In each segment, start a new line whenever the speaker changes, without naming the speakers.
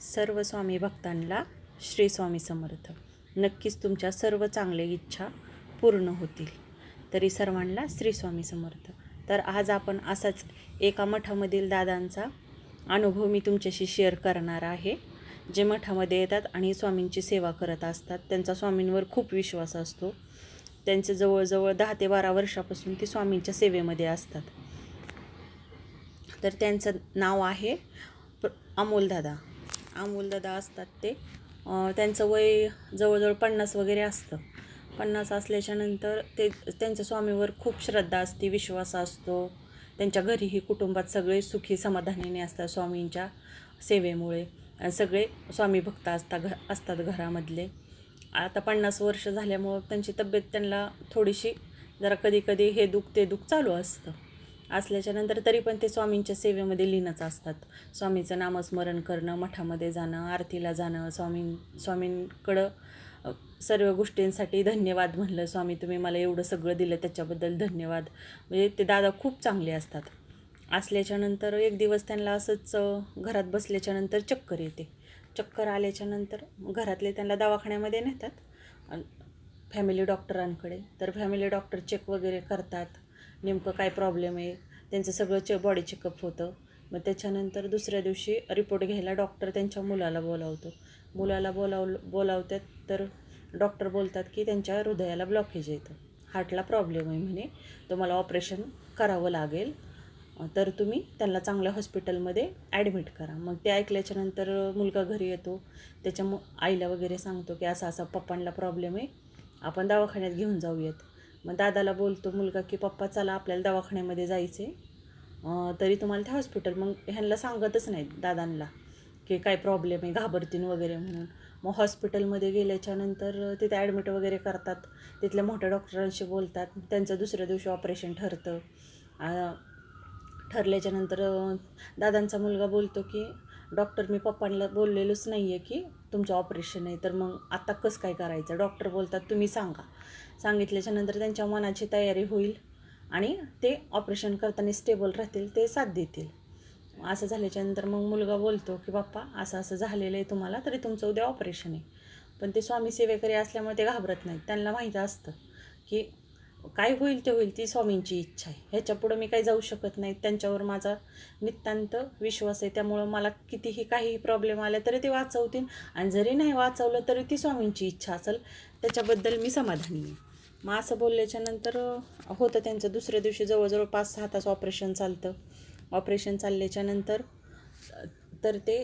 सर्व स्वामी भक्तांना श्री स्वामी समर्थ. नक्कीच तुमच्या सर्व चांगल्या इच्छा पूर्ण होतील. तरी सर्वांना श्री स्वामी समर्थ. तर आज आपण असाच एका मठामधील दादांचा अनुभव मी तुमच्याशी शेअर करणार आहे. जे मठामध्ये येतात आणि स्वामींची सेवा करत असतात त्यांचा स्वामींवर खूप विश्वास असतो. त्यांचे जवळजवळ दहा ते बारा वर्षापासून ते स्वामींच्या सेवेमध्ये असतात. तर त्यांचं नाव आहे अमोल अमोलदादा अमोलदादा असतात ते. त्यांचं वय जवळजवळ पन्नास वगैरे असतं. पन्नास असल्याच्यानंतर ते त्यांच्या स्वामीवर खूप श्रद्धा असते विश्वास असतो. त्यांच्या घरीही कुटुंबात सगळे सुखी समाधानीने असतात स्वामींच्या सेवेमुळे. आणि सगळे स्वामी भक्त असतात घ असतात घरामधले. आता पन्नास वर्ष झाल्यामुळं त्यांची तब्येत त्यांना थोडीशी जरा कधी कधी हे दुख ते दुख चालू असतं. असल्याच्यानंतर तरी पण ते स्वामींच्या सेवेमध्ये लीनच असतात. स्वामीचं नामस्मरण करणं मठामध्ये जाणं आरतीला जाणं स्वामी स्वामींकडं सर्व गोष्टींसाठी धन्यवाद म्हणलं. स्वामी तुम्ही मला एवढं सगळं दिलं त्याच्याबद्दल धन्यवाद. म्हणजे ते दादा खूप चांगले असतात. असल्याच्यानंतर एक दिवस त्यांना असंच घरात बसल्याच्यानंतर चक्कर येते. चक्कर आल्याच्यानंतर घरातले त्यांना दवाखान्यामध्ये नेतात. फॅमिली डॉक्टरांकडे तर फॅमिली डॉक्टर चेक वगैरे करतात. नेमकं काय प्रॉब्लेम आहे? त्यांचं सगळं चे बॉडी चेकअप होतं. मग त्याच्यानंतर दुसऱ्या दिवशी रिपोर्ट घ्यायला डॉक्टर त्यांच्या मुलाला बोलावतो. मुलाला बोलाव बोलावतात तर डॉक्टर बोलतात की त्यांच्या हृदयाला ब्लॉकेज येतं. हार्टला प्रॉब्लेम आहे म्हणे. तुम्हाला ऑपरेशन करावं लागेल. तर तुम्ही त्यांना चांगल्या हॉस्पिटलमध्ये ॲडमिट करा. मग ते ऐकल्याच्यानंतर मुलगा घरी येतो. त्याच्या मु आईला वगैरे सांगतो की असा असा पप्पांना प्रॉब्लेम आहे. आपण दवाखान्यात घेऊन जाऊयात. मग दादाला बोलतो मुलगा की पप्पा चला आपल्याला दवाखान्यामध्ये जायचं आहे तरी तुम्हाला ते हॉस्पिटल मग ह्यांना सांगतच नाहीत दादांना की काय प्रॉब्लेम आहे घाबरतीन वगैरे म्हणून. मग हॉस्पिटलमध्ये गेल्याच्यानंतर तिथे ॲडमिट वगैरे करतात. तिथल्या मोठ्या डॉक्टरांशी बोलतात. त्यांचं दुसऱ्या दिवशी ऑपरेशन ठरतं. ठरल्याच्यानंतर दादांचा मुलगा बोलतो की डॉक्टर मी पप्पांना बोललेलोच नाही आहे की तुमचं ऑपरेशन आहे तर मग आत्ता कसं काय करायचं? डॉक्टर बोलतात तुम्ही सांगा. सांगितल्याच्यानंतर त्यांच्या मनाची तयारी होईल आणि ते ऑपरेशन करताना स्टेबल राहतील ते साथ देतील. असं झाल्याच्यानंतर मग मुलगा बोलतो की बाप्पा असं असं झालेलं आहे तुम्हाला तरी तुमचं उद्या ऑपरेशन आहे. पण ते स्वामी सेवेकरी असल्यामुळे ते घाबरत नाहीत. त्यांना माहीत असतं की काय होईल ते होईल ती स्वामींची इच्छा आहे. ह्याच्यापुढं मी काही जाऊ शकत नाही. त्यांच्यावर माझा नितांत विश्वास आहे. त्यामुळं मला कितीही काहीही प्रॉब्लेम आले तरी ते वाचवतील. आणि जरी नाही वाचवलं तरी ती स्वामींची इच्छा असेल त्याच्याबद्दल मी समाधानी आहे. मग असं बोलल्याच्यानंतर होतं त्यांचं दुसऱ्या दिवशी जवळजवळ पाच सहा तास ऑपरेशन चालतं. ऑपरेशन चालल्याच्यानंतर तर ते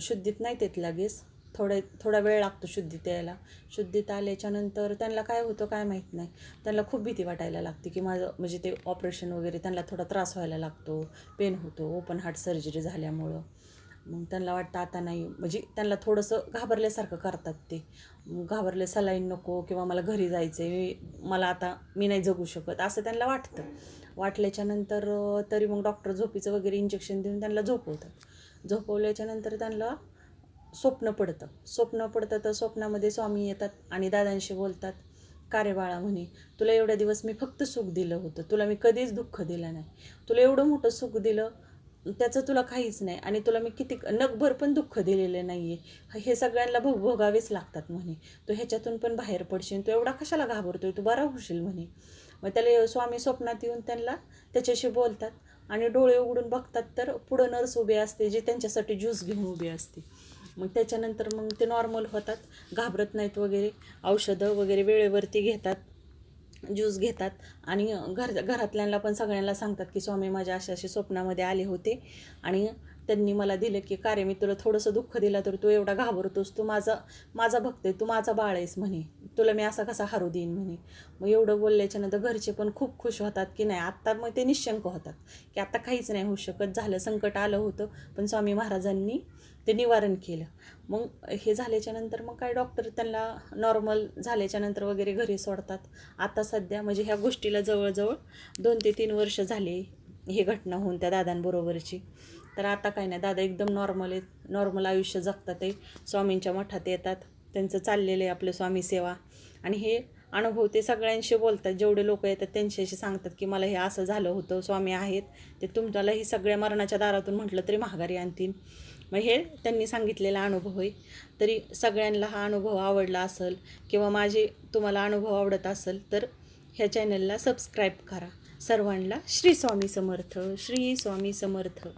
शुद्धीत नाही येत लगेच. थोडे थोडा वेळ लागतो शुद्धीत यायला. शुद्धीत आल्याच्यानंतर त्यांना काय होतं काय माहीत नाही. त्यांना खूप भीती वाटायला लागते की माझं म्हणजे ते ऑपरेशन वगैरे त्यांना थोडा त्रास व्हायला लागतो. पेन होतो ओपन हार्ट सर्जरी झाल्यामुळं. मग त्यांना वाटतं आता नाही म्हणजे त्यांना थोडंसं घाबरल्यासारखं करतात ते. घाबरले सलाईन नको किंवा मला घरी जायचं आहे मला आता मी नाही जगू शकत असं त्यांना वाटतं. वाटल्याच्यानंतर तरी मग डॉक्टर झोपीचं वगैरे इंजेक्शन देऊन त्यांना झोपवतात. झोपवल्याच्यानंतर त्यांना स्वप्न पडतं. स्वप्न पडतं तर स्वप्नामध्ये स्वामी येतात आणि दादांशी बोलतात. का रे बाळा म्हणे तुला एवढ्या दिवस मी फक्त सुख दिलं होतं. तुला मी कधीच दुःख दिलं नाही. तुला एवढं मोठं सुख दिलं त्याचं तुला काहीच नाही आणि तुला मी किती नगभर पण दुःख दिलेलं नाही आहे हे सगळ्यांना भोग भोगावेच लागतात म्हणे. तू ह्याच्यातून पण बाहेर पडशील तू एवढा कशाला घाबरतोय? तू बरा होशील म्हणे. मग त्याला स्वामी स्वप्नात येऊन त्यांना त्याच्याशी बोलतात आणि डोळे उघडून बघतात तर पुढं नर्स उभी असते जी त्यांच्यासाठी ज्यूस घेऊन उभी असते. मग त्याच्यानंतर मग ते नॉर्मल होतात. घाबरत नाहीत वगैरे. औषधं वगैरे वेळेवरती घेतात. ज्यूस घेतात. आणि घर घरातल्यांना पण सगळ्यांना सांगतात की स्वामी माझ्या अशा असे स्वप्नामध्ये आले होते. आणि त्यांनी मला दिलं की का मी तुला थोडंसं दुःख दिलं तर तू एवढा घाबरतोस. तू माझा माझा भक्त आहे. तू माझा बाळ आहेस म्हणे. तुला मी असा कसा हारू देईन म्हणे. मग एवढं बोलल्याच्यानंतर घरचे पण खूप खुश होतात की नाही आत्ता मग ते निशंक होतात की आत्ता काहीच नाही होऊ शकत. झालं संकट आलं होतं. पण स्वामी महाराजांनी ते निवारण केलं. मग हे झाल्याच्यानंतर मग काय डॉक्टर त्यांना नॉर्मल झाल्याच्यानंतर वगैरे घरी सोडतात. आता सध्या म्हणजे ह्या गोष्टीला जवळजवळ दोन ते तीन वर्ष झाले ही घटना होऊन त्या दादांबरोबरची. तर आता काही नाही. दादा एकदम नॉर्मल आहेत. नॉर्मल आयुष्य जगतात ते. स्वामींच्या मठात येतात. त्यांचं चाललेलं आहे आपलं स्वामी सेवा. आणि हे अनुभव ते सगळ्यांशी बोलतात. जेवढे लोक येतात त्यांच्याशी सांगतात की मला हे असं झालं होतं. स्वामी आहेत. ते तुमच्याला ही सगळ्या मरणाच्या दारातून म्हटलं तरी महागारी आणतील. मग हे त्यांनी सांगितलेला अनुभव आहे. तरी सगळ्यांना हा अनुभव आवडला असेल किंवा माझे तुम्हाला अनुभव आवडत असेल तर ह्या चॅनलला सबस्क्राईब करा. सर्वांना श्री स्वामी समर्थ. श्री स्वामी समर्थ.